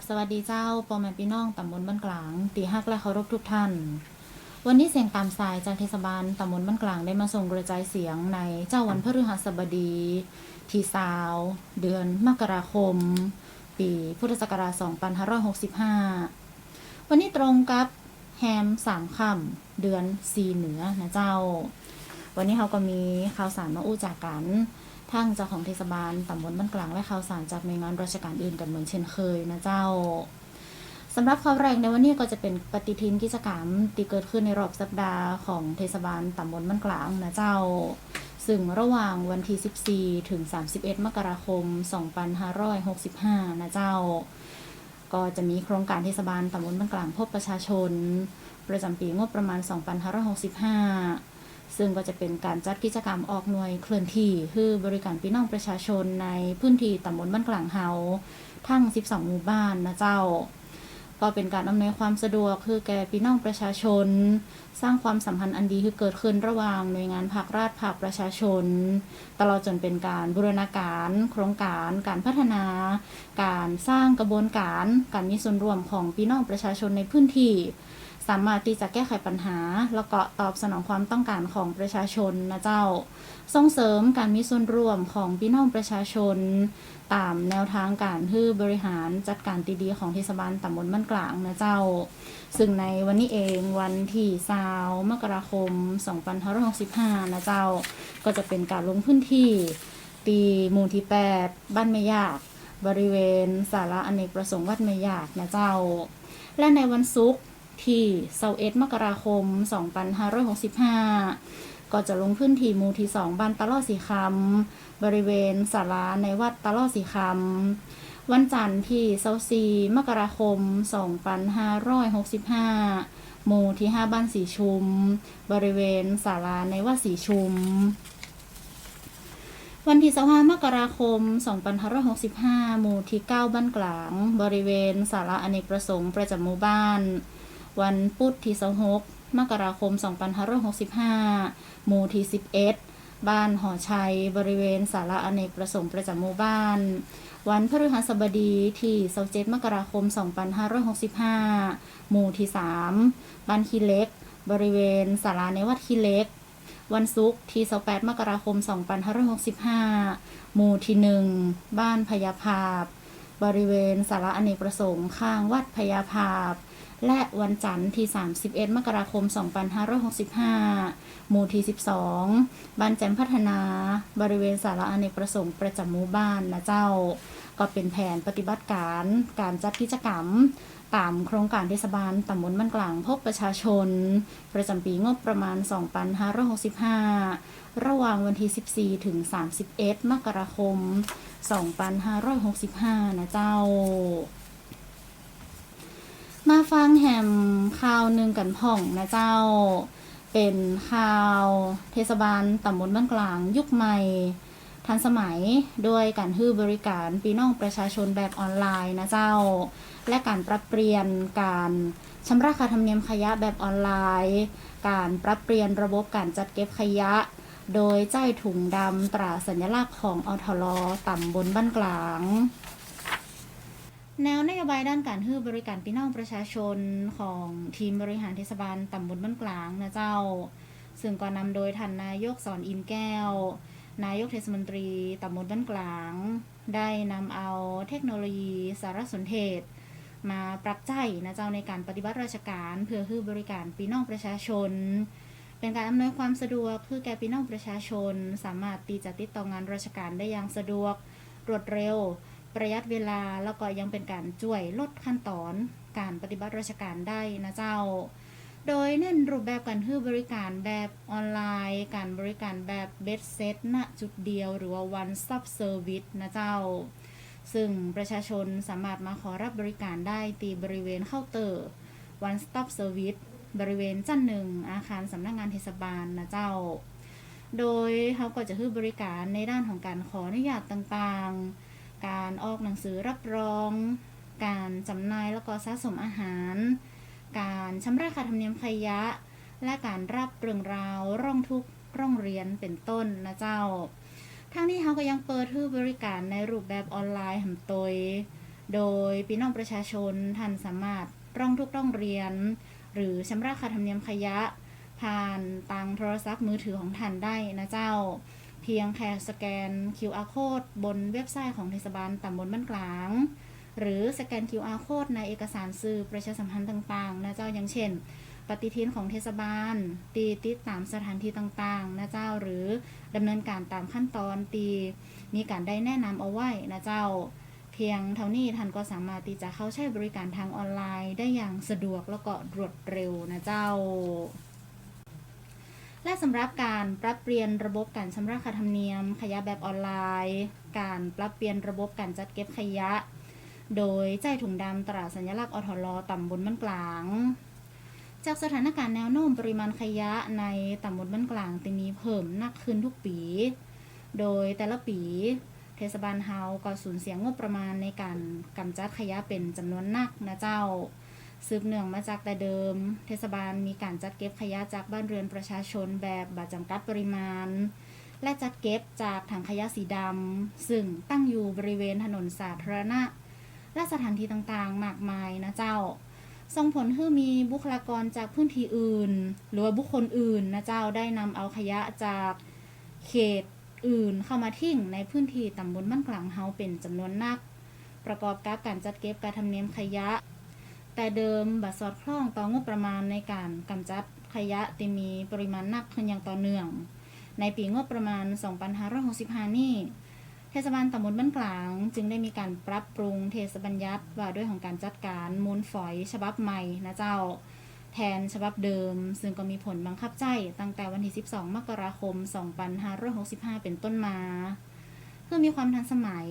บสวัสดีเจ้าปอแม่พี่น้องตำบลบ้านกลาง ตีฮักและเคารพทุกท่าน วันนี้เสียงตามสายจากเทศบาลตำบลบ้านกลางได้มาส่งกระจายเสียงในเจ้าวันพฤหัสบดี ที่สาว เดือนมกราคม ปีพุทธศักราช2565 วันนี้ตรงกับแฮมสามคำเดือนสีเหนือนะเจ้า วันนี้เขาก็มีข่าวสารมาอู้จากกัน ทั้งเจ้าของเทศบาลตำบลบ้านกลางและข่าวสารจากหน่วยงานราชการอื่นกันเหมือนเช่นเคยนะเจ้าสำหรับข่าวแรกในวันนี้ก็จะเป็นปฏิทินกิจกรรมที่เกิดขึ้นในรอบสัปดาห์ของเทศบาลตำบลบ้านกลางนะเจ้า ซึ่งระหว่างวันที่ 14 ถึง 31 มกราคม 2565 นะเจ้า ก็จะมีโครงการเทศบาลตำบลบ้านกลางพบประชาชน ประจำปีงบประมาณ 2565 ซึ่งก็จะเป็นการจัดกิจกรรมออกหน่วยเคลื่อนที่คือบริการพี่น้องประชาชนในพื้นที่ตำบลบ้านกลางเฮาทั้ง 12 หมู่บ้านนะเจ้า ก็เป็นการอำนวยความสะดวกคือแก่พี่น้องประชาชน สร้างความสัมพันธ์อันดีคือเกิดขึ้นระหว่างหน่วยงานภาครัฐภาคประชาชน ตลอดจนเป็นการบูรณาการ โครงการ การพัฒนา การสร้างกระบวนการ การมีส่วนร่วมของพี่น้องประชาชนในพื้นที่ สามารถที่จะแก้ไขปัญหา แล้วก็ตอบสนองความต้องการของประชาชนนะเจ้า ส่งเสริมการมีส่วนร่วมของพี่น้องประชาชน ตามแนวทางการฮือบริหารจัดการตีดีของเทศบาลตำบลบ้านกลางนะเจ้า ซึ่งในวันนี้เองวันที่สาวมกราคม2565นะเจ้า ก็จะเป็นการลงพื้นที่ตีหมู่ที่ 8 บ้านไม่ยาก บริเวณสาระอเนกประสงค์วัดไม่ยากนะเจ้า และในวันศุกร์ ที่21มกราคม 2565 ก็จะลงพื้นที่หมู่ที่ 2 บ้านตะลอดสีคำบริเวณศาลาในวัดตะลอดสีคำวันจันทร์ที่ 24มกราคม 2565 หมู่ที่ 5 บ้านสีชุม บริเวณศาลาในวัดสีชุมวันที่25มกราคม 2565 หมู่ที่ 9 บ้านกลาง บริเวณศาลาอเนกประสงค์ประจำหมู่บ้าน วันพุธที่26มกราคม 2565 หมู่ที่ 11 บ้านหอชัย บริเวณศาลาอเนกประสงค์ประจำหมู่บ้าน วันพฤหัสบดีที่27มกราคม 2565 หมู่ที่ 3 บ้านขี้เล็ก บริเวณศาลาในวัดขี้เล็ก วันศุกร์ที่28มกราคม 2565 หมู่ที่ 1 บ้านพญาภาพ บริเวณสาระอเนกประสงค์ข้างวัดพญาภาพ และวันจันทร์ที่ 31 มกราคม 2565 หมู่ที่ 12 บ้านแจมพัฒนา บริเวณสาระอเนกประสงค์ประจำหมู่บ้านนะเจ้า ก็เป็นแผนปฏิบัติการการจัดกิจกรรมตามโครงการเทศบาลตำบลบ้านกลางพบประชาชน ประจำปีงบประมาณ 2565 ระหว่างวันที่ 14 ถึง 31 มกราคม 2565 นะเจ้า มาฟังแหมข่าวหนึ่งกันพ่องนะเจ้า เป็นข่าวเทศบาลตำบลบ้านกลาง ยุคใหม่ ทันสมัยด้วยการฮื้อบริการพี่น้องประชาชนแบบออนไลน์นะเจ้า และการปรับเปลี่ยนการชำระค่าธรรมเนียมขยะแบบออนไลน์ การปรับเปลี่ยนระบบการจัดเก็บขยะ โดยใจถุงดำตราสัญลักษณ์ของอทลต่ำบนบ้านกลาง แนวนโยบายด้านการฮื้บริการพี่น้องประชาชนของทีมบริหารเทศบาลตำบลบ้านกลางนะเจ้า ซึ่งก็นำโดยท่านนายกสอนอินแก้ว นายกเทศมนตรีตำบลบ้านกลาง ได้นำเอาเทคโนโลยีสารสนเทศ มาปรับใจนะเจ้าในการปฏิบัติราชการเพื่อคือบริการพี่น้องประชาชน เป็นการอำนวยความสะดวกคือแก่พี่น้องประชาชน สามารถตีจะติดต่องานราชการได้อย่างสะดวกรวดเร็ว ประหยัดเวลาแล้วก็ยังเป็นการช่วยลดขั้นตอนการปฏิบัติราชการได้นะเจ้า โดยเน้นรูปแบบการให้บริการแบบออนไลน์ การบริการแบบเบสเซตณจุดเดียวหรือว่า one stop service นะเจ้า ซึ่งประชาชนสามารถมาขอรับบริการได้ตีบริเวณเคาน์เตอร์ one stop service บริเวณชั้นหนึ่งอาคารสำนักงานเทศบาลนะเจ้า โดยเขาก็จะให้บริการในด้านของการขออนุญาตต่างๆ การออกหนังสือรับรอง การจำหน่ายแล้วก็สะสมอาหาร การชำระค่าธรรมเนียมขยะ และการรับเรื่องราวร้องทุกข์ร้องเรียนเป็นต้นนะเจ้าทั้งนี้เขาก็ยังเปิดให้บริการในรูปแบบออนไลน์หำตยโดยพี่น้องประชาชนท่านสามารถร้องทุกร้องเรียน หรือชำระค่าธรรมเนียมขยะ ผ่านตังโทรศัพท์มือถือของท่านได้นะเจ้า เพียงแค่สแกน QR code บนเว็บไซต์ของเทศบาลตำบลบ้านกลาง หรือสแกน QR code ในเอกสารสื่อประชาสัมพันธ์ต่างๆ นะเจ้าอย่างเช่น ปฏิทินของเทศบาล ตีติดตามสถานที่ต่างๆ นะเจ้าหรือดำเนินการตามขั้นตอนตีมีการได้แนะนำเอาไว้นะเจ้า เพียงเท่านี้ท่านก็สามารถที่จะเข้าใช้บริการทางออนไลน์ ได้อย่างสะดวกแล้วก็รวดเร็วนะเจ้า และสำหรับการปรับเปลี่ยนระบบการชำระค่าธรรมเนียม ขยะแบบออนไลน์ การปรับเปลี่ยนระบบการจัดเก็บขยะ โดยใจถุงดำตราสัญลักษณ์อทลต่ำบนบ้านกลาง จากสถานการณ์แนวโน้มปริมาณขยะในต่ำบลบ้านกลางจะมีเพิ่มหนักขึ้นทุกปี โดยแต่ละปี เทศบาลเฮาก็สูญเสียงบประมาณในการกำจัดขยะเป็นจำนวนนักนะเจ้า สืบเนื่องมาจากแต่เดิม เทศบาลมีการจัดเก็บขยะจากบ้านเรือนประชาชนแบบบัจำกัดปริมาณ และจัดเก็บจากถังขยะสีดำซึ่งตั้งอยู่บริเวณถนนสาธารณะ และสถานที่ต่างๆ มากมายนะเจ้า ส่งผลให้มีบุคลากรจากพื้นที่อื่น หรือว่าบุคคลอื่นนะเจ้าได้นำเอาขยะจากเขตอื่นเข้ามาทิ้งในพื้นที่ตำบลบ้านกลางเฮาเป็นจำนวนนัก ประกอบกับการจัดเก็บการทำเนียมขยะ แต่เดิมบัตรสอดคล้องต่องบประมาณในการกำจัดขยะที่มีปริมาณนักขึ้นอย่างต่อเนื่อง ในปีงบประมาณ 2565 นี้ เทศบาลตำบลบ้านกลาง จึงได้มีการปรับปรุงเทศบัญญัติว่าด้วยของการจัดการมูลฝอยฉบับใหม่นะเจ้า แทนฉบับเดิม ซึ่งก็มีผลบังคับใจตั้งแต่วันที่ 12 มกราคม 2565 เป็นต้นมาเพื่อมีความทันสมัย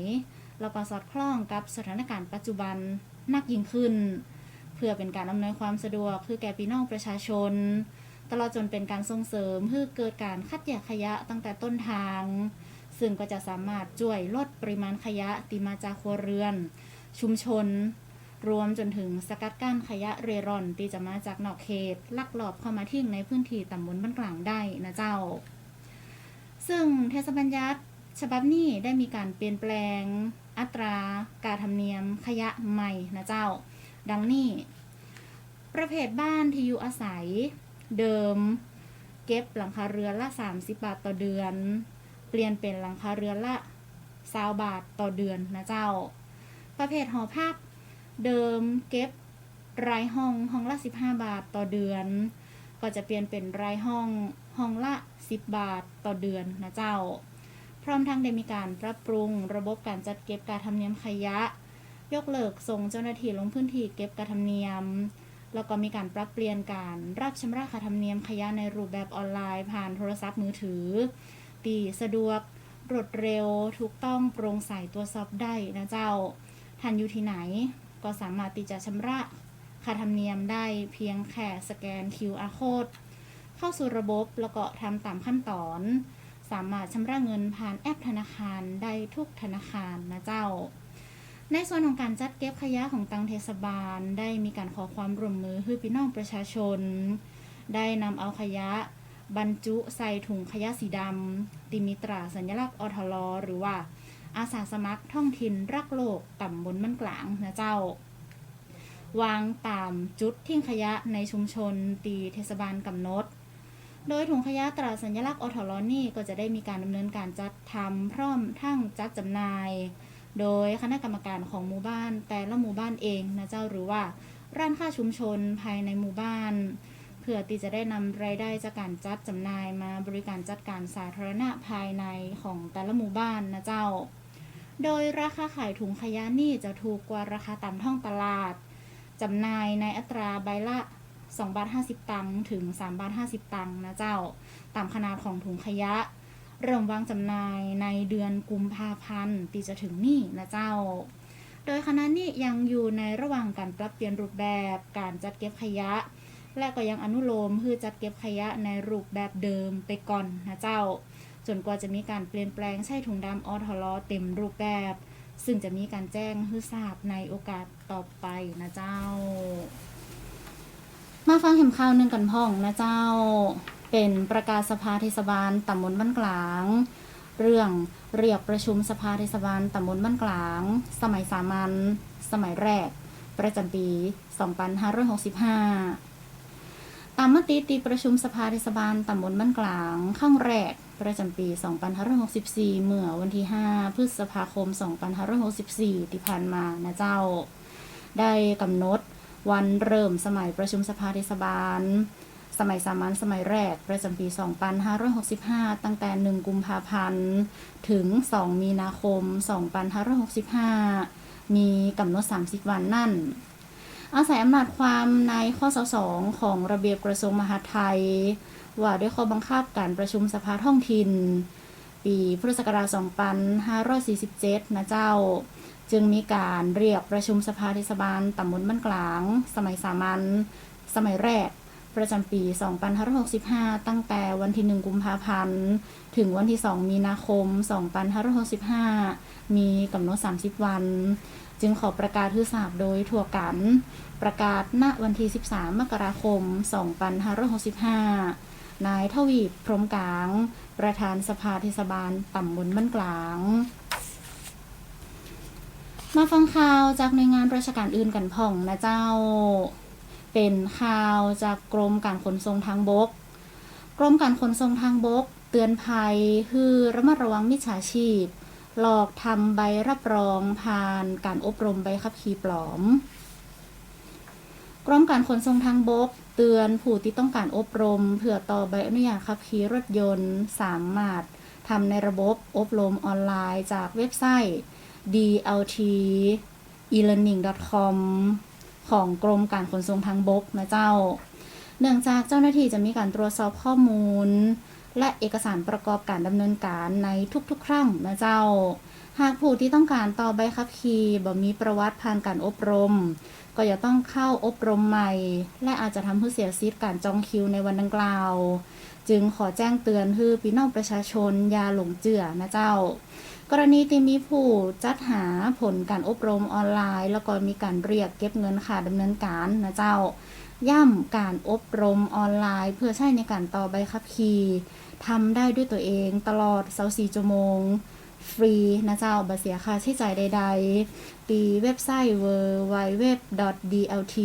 แล้วก็สอดคล้องกับสถานการณ์ปัจจุบันนักยิ่งขึ้น เพื่อเป็นการอำนวยความสะดวกคือแก่พี่น้องประชาชน ตลอดจนเป็นการส่งเสริมเพื่อเกิดการคัดแยกขยะตั้งแต่ต้นทาง ซึ่งก็จะสามารถช่วยลดปริมาณขยะที่มาจากครัวเรือน ชุมชน รวมจนถึงสกัดกั้นขยะเรร่อนที่จะมาจากนอกเขต ลักลอบเข้ามาทิ้งในพื้นที่ตำบลบ้านกลางได้นะเจ้า ซึ่งเทศบัญญัติฉบับนี้ได้มีการเปลี่ยนแปลงอัตราการธรรมเนียมขยะใหม่นะเจ้า ดังนี้ ประเภทบ้านที่อยู่อาศัย เดิม เก็บหลังคาเรือนละ 30 บาทต่อเดือน เปลี่ยนเป็นหลังคาเรือนละ20บาทต่อเดือนนะเจ้า ประเภทหอพักเดิมเก็บรายห้องห้องละ 15 บาทต่อเดือน ก็จะเปลี่ยนเป็นรายห้องห้องละ 10 บาทต่อเดือนนะเจ้า พร้อมทั้งได้มีการปรับปรุงระบบการจัดเก็บการทำเนียมขยะ ยกเลิกส่งเจ้าหน้าที่ลงพื้นที่เก็บการทำเนียม แล้วก็มีการปรับเปลี่ยนการรับชำระค่าธรรมเนียมขยะในรูปแบบออนไลน์ ผ่านโทรศัพท์มือถือ ตีสะดวก รวดเร็ว ถูกต้องโปร่งใสตรวสอบได้นะเจ้าท่านอยู่ที่ไหน ก็สามารถที่จะชำระค่าธรรมเนียมได้เพียงแค่สแกน QR code เข้าสู่ระบบแล้วก็ทำตามขั้นตอน สามารถชำระเงินผ่านแอปธนาคารได้ทุกธนาคารนะเจ้า ในส่วนของการจัดเก็บขยะของตังเทศบาล ได้มีการขอความร่วมมือให้พี่น้องประชาชน ได้นำเอาขยะบรรจุใส่ถุงขยะสีดำติมีตราสัญลักษณ์อทลหรือว่าอาสาสมัครท่องถิ่นรักโลกต่ำบนบ้านกลางนะเจ้า วางตามจุดทิ้งขยะในชุมชน ตีเทศบาลกำหนด โดยถุงขยะตราสัญลักษณ์อทลนี่ก็จะได้มีการดำเนินการจัดทำพร้อมทั้งจัดจำหน่าย โดยคณะกรรมการของหมู่บ้านแต่ละหมู่บ้านเองนะเจ้าหรือว่าร้านค้าชุมชนภายในหมู่บ้านเพื่อที่จะได้นำรายได้จากการจัดจำหน่ายมาบริการจัดการสาธารณะภายในของแต่ละหมู่บ้านนะเจ้า โดยราคาขายถุงขยะนี่จะถูกกว่าราคาตามท้องตลาดจำหน่ายในอัตราใบละ2บาท50 ตังค์ถึง3บาท50 ตังค์นะเจ้า ตามขนาดของถุงขยะ เริ่มวางจำหน่ายในเดือนกุมภาพันธ์ที่จะถึงนี่นะเจ้า โดยคณะนี้ยังอยู่ในระหว่างการปรับเปลี่ยนรูปแบบการจัดเก็บขยะ และก็ยังอนุโลมคือจัดเก็บขยะในรูปแบบเดิมไปก่อนนะเจ้า จนกว่าจะมีการเปลี่ยนแปลงใช้ถุงดำออทลอเต็มรูปแบบ ซึ่งจะมีการแจ้งให้ทราบในโอกาสต่อไปนะเจ้า มาฟังเห็มข่าวหนึ่งกันพ่องนะเจ้า เป็นประกาศสภาเทศบาลตำบลบ้านกลาง เรื่องเรียกประชุมสภาเทศบาลตำบลบ้านกลาง สมัยสามัญสมัยแรก ประจำปี 2565 ตามมติตีประชุมสภาเทศบาลตำบลบ้านกลางข้างแรก ประจำปี 2564 เมื่อวันที่ 5 พฤษภาคม 2564 ที่ผ่านมานะเจ้า ได้กำหนดวันเริ่มสมัยประชุมสภาเทศบาล สมัยสามัญสมัยแรก ประจำปี 2565 ตั้งแต่ 1 กุมภาพันธ์ ถึง 2 มีนาคม 2565 มีกำหนด 30 วันนั่น อาศัยอำนาจความในข้อ22ของระเบียบกระทรวงมหาดไทย ว่าด้วยข้อบังคับการประชุมสภาท้องถิ่น ปีพุทธศักราช 2547 นะเจ้าจึงมีการเรียกประชุมสภาเทศบาลตำบลบ้านกลาง สมัยสามัญสมัยแรก ประจำปี 2565 ตั้งแต่วันที่ 1 กุมภาพันธ์ ถึงวันที่ 2 มีนาคม 2565 มีกำหนด 30 วัน จึงขอประกาศทือทราบโดยทั่วกัน ประกาศณวันที่ 13 มกราคม 2565 นายทวีปพรหมกลาง ประธานสภาเทศบาลตำบลบ้านกลางมาฟังข่าวจากหน่วยงานราชการอื่นกันพ่องนะเจ้า เป็นข่าวจากกรมการขนส่งทางบก กรมการขนส่งทางบก เตือนภัยคือระมัดระวังมิจฉาชีพ หลอกทำใบรับรองผ่านการอบรมใบขับขี่ปลอม กรมการขนส่งทางบก เตือนผู้ที่ต้องการอบรม เพื่อต่อใบอนุญาตขับขี่รถยนต์สามารถทำในระบบอบรมออนไลน์จากเว็บไซต์ dlt elearning.com ของกรมการขนส่งทางบกนะเจ้า เนื่องจากเจ้าหน้าที่จะมีการตรวจสอบข้อมูล และเอกสารประกอบการดำเนินการในทุกๆ ครั้งนะเจ้า หากผู้ที่ต้องการต่อใบขับขี่บ่มีประวัติผ่านการอบรม ก็จะต้องเข้าอบรมใหม่ และอาจจะทำให้เสียสิทธิ์การจองคิวในวันดังกล่าว จึงขอแจ้งเตือนคือพี่น้องประชาชนอย่าหลงเจือนะเจ้า กรณีที่มีผู้จัดหาผลการอบรมออนไลน์ แล้วก็มีการเรียกเก็บเงินค่าดำเนินการนะเจ้า ย่ำการอบรมออนไลน์ เพื่อใช้ในการต่อใบขับขี่ทำได้ด้วยตัวเองตลอด24ชั่วโมง ฟรีนะเจ้าบ่เสียค่าใช้จ่ายใดๆปีเว็บไซต์ www.dlt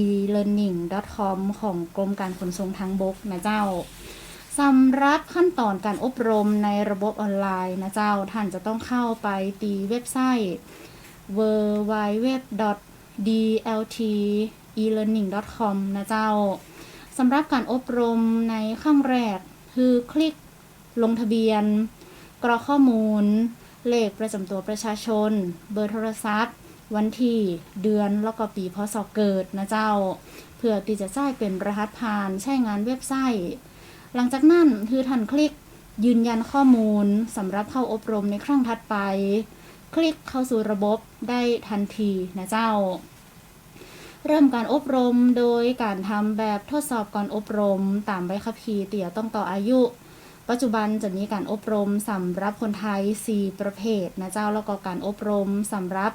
elearning.com ของกรมการขนส่งทางบกนะเจ้า สำหรับขั้นตอนการอบรมในระบบออนไลน์นะเจ้า ท่านจะต้องเข้าไปตีเว็บไซต์ www.dlt.elearning.com นะเจ้าสำหรับการอบรมในขั้งแรก คือคลิกลงทะเบียน กรอกข้อมูล เลขประจำตัวประชาชน เบอร์โทรศัพท์ วันที่เดือนแล้วก็ปีพศเกิดนะเจ้า เพื่อที่จะจ่ายเป็นรหัสผ่านใช้งานเว็บไซต์ หลังจากนั้นคือท่านคลิกยืนยันข้อมูลสำหรับเข้าอบรมในครั้งถัดไป คลิกเข้าสู่ระบบได้ทันทีนะเจ้า เริ่มการอบรมโดยการทำแบบทดสอบก่อนอบรม ตามใบขับขี่เตี่ยต้องต่ออายุ ปัจจุบันจะมีการอบรมสำหรับคนไทย 4 ประเภทนะเจ้าแล้วก็การอบรมสำหรับ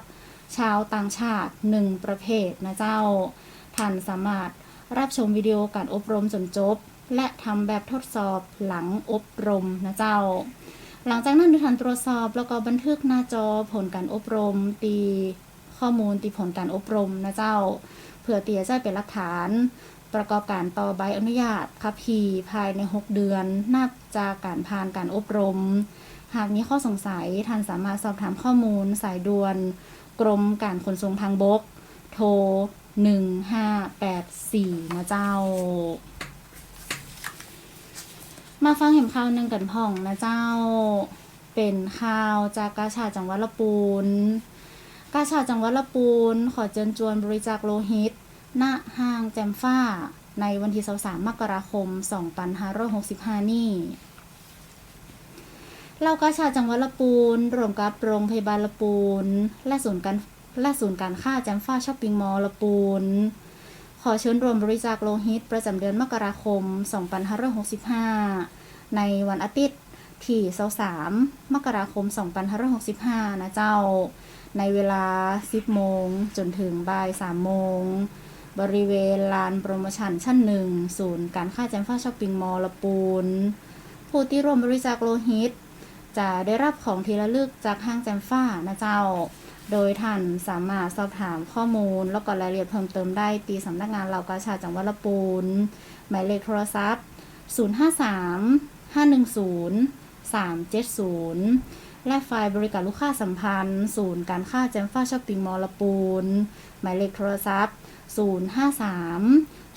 ชาวต่างชาติ 1 ประเภทนะเจ้าท่านสามารถรับชมวิดีโอการอบรมจนจบ และทำแบบทดสอบหลังอบรมนะเจ้า หลังจากนั้นท่านตรวจสอบแล้วก็บันทึกหน้าจอผลการอบรม ตีข้อมูลตีผลการอบรมนะเจ้า เพื่อเตียจะเป็นหลักฐานประกอบการต่อใบอนุญาตขับขี่ภายใน 6 เดือนนับจากการผ่านการอบรม หากมีข้อสงสัยท่านสามารถสอบถามข้อมูลสายด่วน กรมการขนส่งทางบก โทร 1584นะเจ้า มาฟังเห็นข่าวหนึ่งกันพ่องนะเจ้า เป็นข่าวจากกาชาจังหวัดละปูน กาชาจังหวัดละปูน ขอเชิญชวนบริจาคโลหิต ณ ห้างแจมฟ้า ในวันที่23มกราคม 2565 นี้เล่ากาชาจังหวัดละปูนรวมกับโรงพยาบาลละปูน และศูนย์การและศูนย์การค้าแจมฟ้าช้อปปิ้งมอลล์ละปูน ขอเชิญรวมบริจาคโลหิต ประจำเดือนมกราคม 2565 ในวันอาทิตย์ที่23มกราคม 2565 นะเจ้า ในเวลา 10 โมง จนถึงบ่าย 3 โมง บริเวณลานโปรโมชั่นชั้นหนึ่ง ศูนย์การค้าแจมฟ้าช้อปปิ้งมอลล์ละปูน ผู้ที่ร่วมบริจาคโลหิต จะได้รับของที่ระลึกจากห้างแจมฟ้านะเจ้า โดยท่านสามารถสอบถามข้อมูล แล้วก็รายละเอียดเพิ่มเติมได้ตีสำนักงานเหล่ากาชาจังหวัดลำปูนหมายเลขโทรศัพท์ 053 510 370 และฝ่ายบริการลูกค้าสัมพันธ์ ศูนย์การค้าแจมฟ้าช้อปปิ้งมอลลปูน หมายเลขโทรศัพท์ 053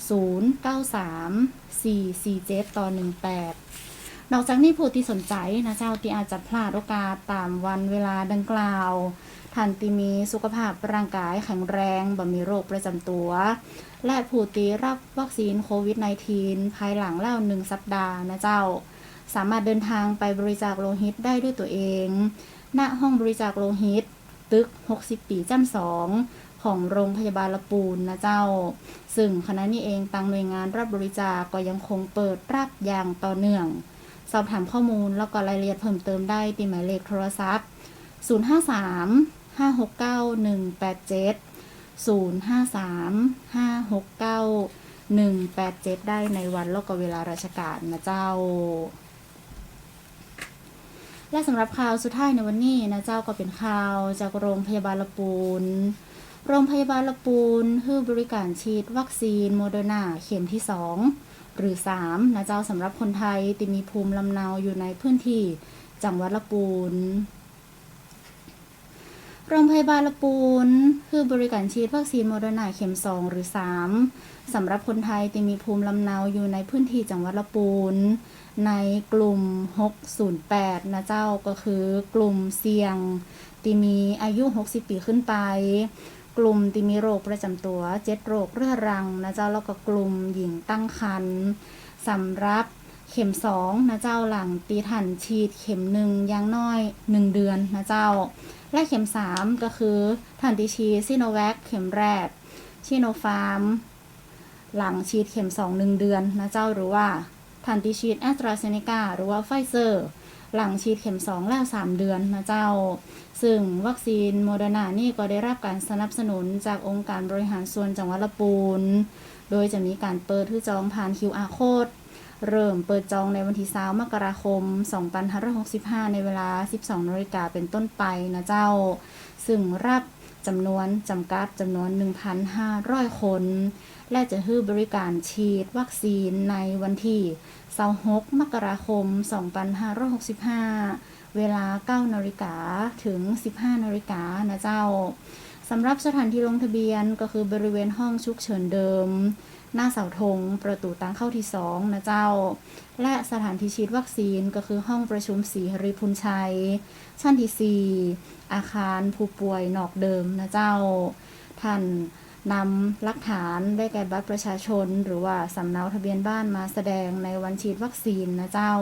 093 447 ต่อ 18 นอกจากนี้ผู้ที่สนใจนะเจ้าที่อาจจะพลาดโอกาสตามวันเวลาดังกล่าว ท่านที่มีสุขภาพร่างกายแข็งแรงบ่มีโรคประจำตัว และผู้ที่รับวัคซีนโควิด -19 ภายหลังแล้วหนึ่งสัปดาห์นะเจ้า สามารถเดินทางไปบริจาคโลหิตได้ด้วยตัวเอง ณห้องบริจาคโลหิต ตึก 60 ปีจ้ำสองของโรงพยาบาลละปูนนะเจ้า ซึ่งขณะนี้เองตังหน่วยงานรับบริจาคก็ยังคงเปิดรับอย่างต่อเนื่อง สอบถามข้อมูลแล้วก็รายละเอียดเพิ่มเติมได้ที่หมายเลขโทรศัพท์ 053 569 187 053 569 187ได้ในวันแล้วก็เวลาราชการนะเจ้า และสำหรับข่าวสุดท้ายในวันนี้นะเจ้าก็เป็นข่าวจากโรงพยาบาลละปูน โรงพยาบาลละปูนให้บริการฉีดวัคซีนโมเดอร์นาเข็มที่2หรือ 3 นะเจ้าสำหรับคนไทยที่มีภูมิลำเนาอยู่ในพื้นที่จังหวัดละปูน โรงพยาบาลละปูน คือบริการฉีดวัคซีนโมเดอร์นาเข็ม 2 หรือ 3 สำหรับคนไทยที่มีภูมิลำเนาอยู่ในพื้นที่จังหวัดละปูน ในกลุ่ม 608 นะเจ้าก็คือกลุ่มเสี่ยงที่มีอายุ 60 ปีขึ้นไป กลุ่มที่มีโรคประจำตัว 7 โรคเรื้อรังนะเจ้าแล้วก็กลุ่มหญิงตั้งครรภ์สำหรับเข็ม2นะเจ้าหลังตีถันฉีดเข็มหนึ่งย่างน้อย1เดือนนะเจ้า และเข็ม 3 ก็คือทันติชีซิโนแวคเข็มแรกชิโนฟาร์ม หลังฉีดเข็ม 2 1 เดือนนะเจ้าหรือว่าทันติฉีดแอสตราเซเนกาหรือว่าไฟเซอร์ หลังฉีดเข็ม 2 แล้ว 3 เดือนนะเจ้า ซึ่งวัคซีนโมเดอร์นานี่ก็ได้รับการสนับสนุนจากองค์การบริหารส่วนจังหวัดละปูน โดยจะมีการเปิดที่จองผ่าน QR code เริ่มเปิดจองในวันที่20มกราคม 2565 ในเวลา 12นาฬิกาเป็นต้นไปนะเจ้า ซึ่งรับจำนวนจำกัดจำนวน 1,500 คน และจะให้บริการฉีดวัคซีนในวันที่26มกราคม 2565 เวลา 9นาฬิกาถึง 15นาฬิกานะเจ้าสำหรับสถานที่ลงทะเบียนก็คือบริเวณห้องฉุกเฉินเดิม หน้าเสาธงประตูทางเข้าที่2นะเจ้า และสถานที่ฉีดวัคซีนก็คือห้องประชุมศรีหริพุนชัย ชั้นที่4อาคารผู้ป่วยนอกเดิมนะเจ้า ท่านนำหลักฐานได้แก่บัตรประชาชน หรือว่าสำเนาทะเบียนบ้านมาแสดงในวันฉีดวัคซีนนะเจ้า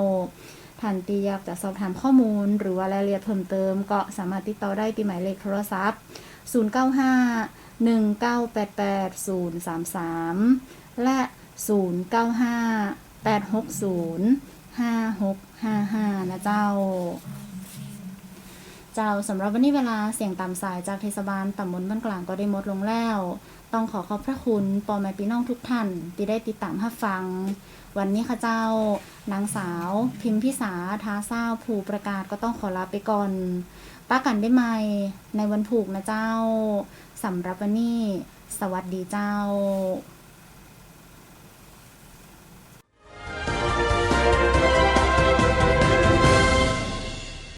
ท่านตีอยากจะสอบถามข้อมูล หรือว่ารายละเอียดเพิ่มเติม ก็สามารถติดต่อได้ที่หมายเลขโทรศัพท์ 095 1988 033 และ 095 860 5655 นะเจ้า เจ้าสำหรับวันนี้เวลาเสียงตามสายจากเทศบาลตำบลบ้านกลางก็ได้หมดลงแล้ว ต้องขอขอบพระคุณปอแม่พี่น้องทุกท่าน ที่ได้ติดตามรับฟัง วันนี้ค่ะเจ้านางสาว พิมพิสาทาเศร้าผูประกาศก็ต้องขอลาไปก่อนป้ากันได้ไหมในวันผูกนะเจ้าสำหรับวันนี้ สวัสดีเจ้า